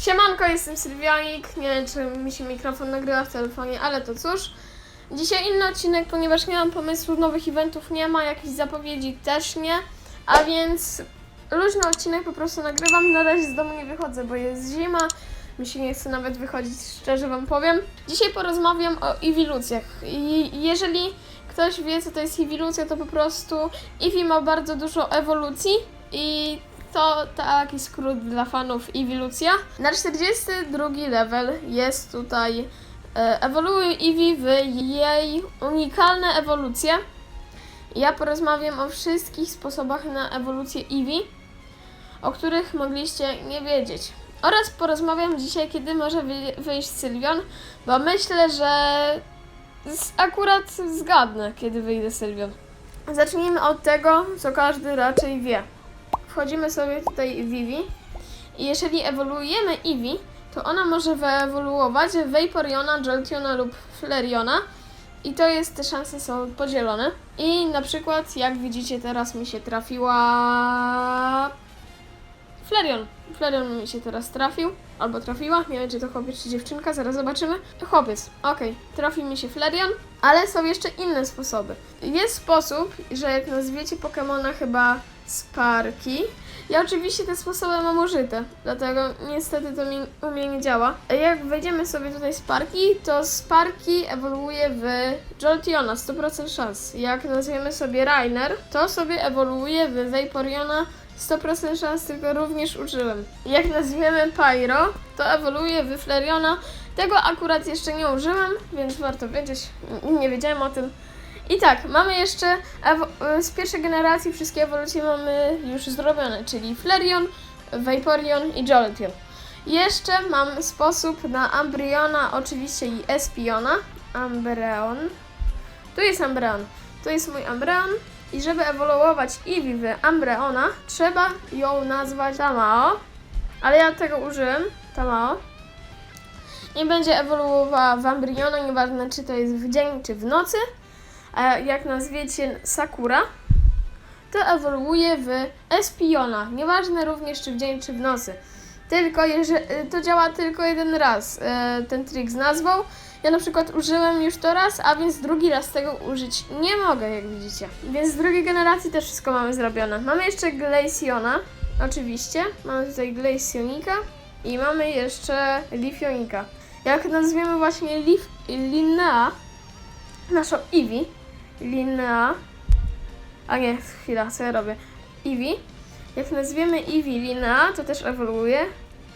Siemanko, jestem Sylwianik. Nie wiem, czy mi się mikrofon nagrywa w telefonie, ale to cóż. Dzisiaj inny odcinek, ponieważ nie mam pomysłów, nowych eventów nie ma, jakichś zapowiedzi też nie. A więc luźny odcinek po prostu nagrywam. Na razie z domu nie wychodzę, bo jest zima. Mi się nie chce nawet wychodzić, szczerze Wam powiem. Dzisiaj porozmawiam o ewilucjach. I jeżeli ktoś wie, co to jest ewilucja, to po prostu Eevee ma bardzo dużo ewolucji i to taki skrót dla fanów ewilucja. Na 42 level jest tutaj e, ewoluuje Eevee w jej unikalne ewolucje. Ja porozmawiam o wszystkich sposobach na ewolucję Eevee, o których mogliście nie wiedzieć. Oraz porozmawiam dzisiaj, kiedy może wy- wyjść Sylwion, bo myślę, że akurat zgadnę, kiedy wyjdzie Sylwion. Zacznijmy od tego, co każdy raczej wie. Wchodzimy sobie tutaj Eevee i jeżeli ewoluujemy Eevee, to ona może wyewoluować Vaporeona, Jolteona lub Flareona i to jest, te szanse są podzielone. I na przykład, jak widzicie teraz mi się trafiła... Flareon. Flareon mi się teraz trafił, albo trafiła, nie wiem czy to chłopiec czy dziewczynka, zaraz zobaczymy. Chłopiec, okej, trafił mi się Flareon, ale są jeszcze inne sposoby. Jest sposób, że jak nazwiecie Pokemona chyba Sparki, ja oczywiście te sposoby mam użyte, dlatego niestety to mi, u mnie nie działa. Jak wejdziemy sobie tutaj Sparki, to Sparki ewoluuje w Jolteona, 100% szans. Jak nazwiemy sobie Rainer, to sobie ewoluuje w Vaporeona, 100% szans, tylko również użyłem. Jak nazwiemy Pyro, to ewoluuje w Flareona. Tego akurat jeszcze nie użyłem, więc warto wiedzieć. Nie wiedziałem o tym. I tak, mamy jeszcze ewo- z pierwszej generacji wszystkie ewolucje mamy już zrobione, czyli Flareon, Vaporeon i Jolteon. Jeszcze mam sposób na Ambryona, oczywiście i Espiona. Ambreon. Tu jest Ambreon. Tu jest mój Ambreon. I żeby ewoluować Eevee w Ambreona, trzeba ją nazwać Tamao. Ale ja tego użyłem, Tamao. I będzie ewoluowała w Ambryona, nieważne czy to jest w dzień, czy w nocy. A jak nazwiecie Sakura, to ewoluuje w Espiona. Nieważne również czy w dzień, czy w nocy. Tylko jeżeli, to działa tylko jeden raz, e, ten trik z nazwą. Ja na przykład użyłem już to raz, a więc drugi raz tego użyć nie mogę, jak widzicie. Więc z drugiej generacji też wszystko mamy zrobione. Mamy jeszcze Glaciona, oczywiście. Mamy tutaj Glacionika i mamy jeszcze Lifionika. Jak nazwiemy właśnie Lif, Linnea, naszą Eevee, Linnea, a nie, chwila, co ja robię? Eevee. Jak nazwiemy Eevee Linnea, to też ewoluuje.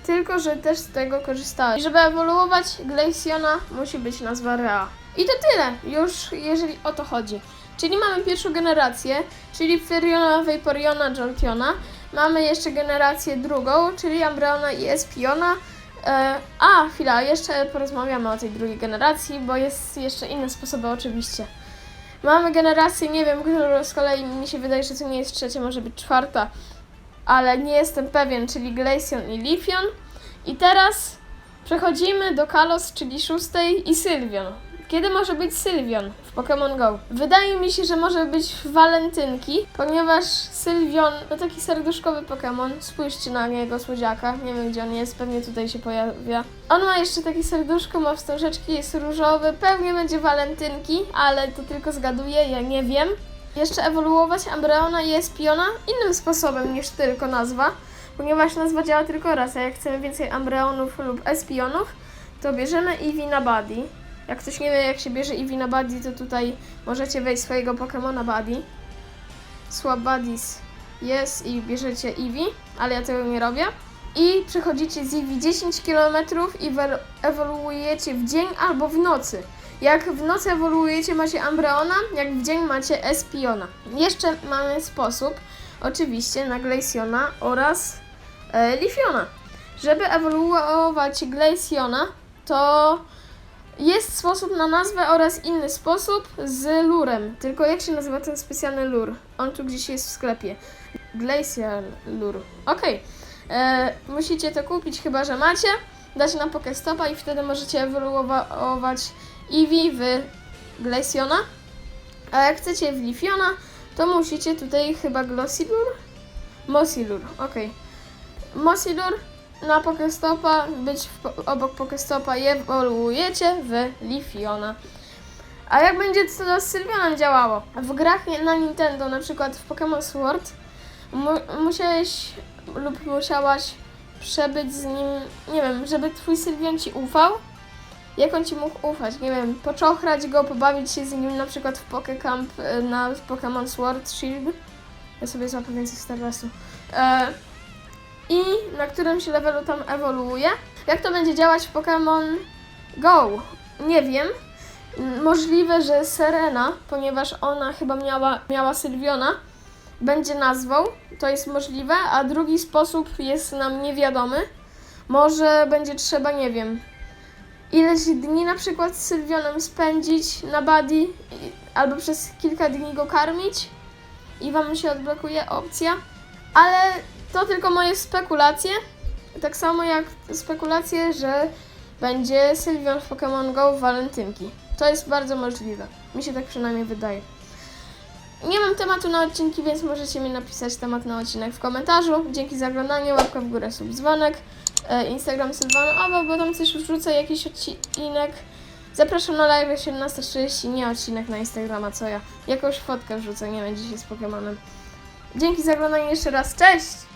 Tylko, że też z tego korzystałem. I żeby ewoluować Glaciona, musi być nazwa Rea. I to tyle, już jeżeli o to chodzi. Czyli mamy pierwszą generację, czyli Flareona, Vaporeona, Jolteona. Mamy jeszcze generację drugą, czyli Ambreona i Espiona. E, a, chwila, jeszcze porozmawiamy o tej drugiej generacji, bo jest jeszcze inne sposoby oczywiście. Mamy generację, nie wiem, którą z kolei mi się wydaje, że to nie jest trzecia, może być czwarta, ale nie jestem pewien, czyli Glaceon i Lifion. I teraz przechodzimy do Kalos, czyli szóstej i Sylvion. Kiedy może być Sylvion w Pokémon Go? Wydaje mi się, że może być w Walentynki, ponieważ Sylvion to taki serduszkowy Pokémon. Spójrzcie na niego, słodziaka. Nie wiem, gdzie on jest, pewnie tutaj się pojawia. On ma jeszcze takie serduszko, ma wstążeczki, jest różowy. Pewnie będzie Walentynki, ale to tylko zgaduję, ja nie wiem. Jeszcze ewoluować Ambreona i Espiona innym sposobem niż tylko nazwa, ponieważ nazwa działa tylko raz, a jak chcemy więcej Ambreonów lub Espionów, to bierzemy Eevee na Buddy. Jak ktoś nie wie jak się bierze Eevee na Buddy, to tutaj możecie wejść swojego Pokemona Buddy. Swap Buddies jest i bierzecie Eevee, ale ja tego nie robię. I przechodzicie z Eevee 10 km i ewoluujecie w dzień albo w nocy. Jak w nocy ewoluujecie macie Ambreona, jak w dzień macie Espiona. Jeszcze mamy sposób, oczywiście, na Glaciona oraz e, Lifiona. Żeby ewoluować Glaciona, to jest sposób na nazwę oraz inny sposób z lurem. Tylko jak się nazywa ten specjalny lur? On tu gdzieś jest w sklepie. Glacial lure. Okej. E, Musicie to kupić, chyba że macie. Dać na Pokestopa i wtedy możecie ewoluować Eevee w Glaciona. A jak chcecie w Lifiona, to musicie tutaj chyba Glossilur? Mossilur, okej. Mossilur na Pokestopa, być obok Pokestopa i ewoluujecie w Lifiona. A jak będzie to z Sylwianem działało? W grach na Nintendo, na przykład w Pokémon Sword, mu- musiałeś lub musiałaś przebyć z nim, nie wiem, żeby twój Sylwian ci ufał. Jak on ci mógł ufać? Nie wiem, poczochrać go, pobawić się z nim na przykład w Pokecamp e, na Pokémon Sword Shield. Ja sobie złapię więcej Starresu. E, I na którymś levelu tam ewoluuje. Jak to będzie działać w Pokémon Go? Nie wiem. Możliwe, że Serena, ponieważ ona chyba miała, miała Sylwiona, będzie nazwą. To jest możliwe, a drugi sposób jest nam niewiadomy. Może będzie trzeba, nie wiem, ileś dni na przykład z Sylwionem spędzić na buddy, albo przez kilka dni go karmić i wam się odblokuje opcja. Ale to tylko moje spekulacje. Tak samo jak spekulacje, że będzie Sylwion w Pokémon Go w walentynki. To jest bardzo możliwe. Mi się tak przynajmniej wydaje. Nie mam tematu na odcinki, więc możecie mi napisać temat na odcinek w komentarzu. Dzięki za oglądanie, łapka w górę, dzwonek, e, Instagram Sylwano, bo tam coś wrzucę, jakiś odcinek. Zapraszam na live 17.30, nie odcinek na Instagrama, co ja. Jakąś fotkę wrzucę, nie wiem, dzisiaj z Pokémonem. Dzięki za oglądanie jeszcze raz, cześć!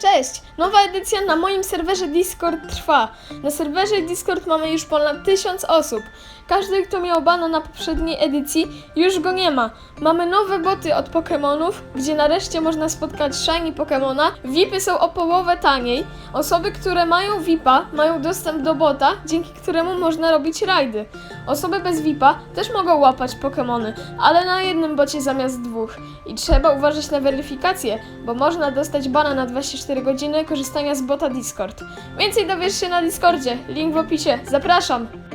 Cześć! Nowa edycja na moim serwerze Discord trwa. Na serwerze Discord mamy już ponad 1000 osób. Każdy, kto miał bana na poprzedniej edycji, już go nie ma. Mamy nowe boty od Pokémonów, gdzie nareszcie można spotkać shiny Pokémona. VIPy są o połowę taniej. Osoby, które mają VIPa, mają dostęp do bota, dzięki któremu można robić rajdy. Osoby bez VIPa też mogą łapać Pokémony, ale na jednym bocie zamiast dwóch. I trzeba uważać na weryfikację, bo można dostać bana na 24 godziny korzystania z bota Discord. Więcej dowiesz się na Discordzie, link w opisie. Zapraszam!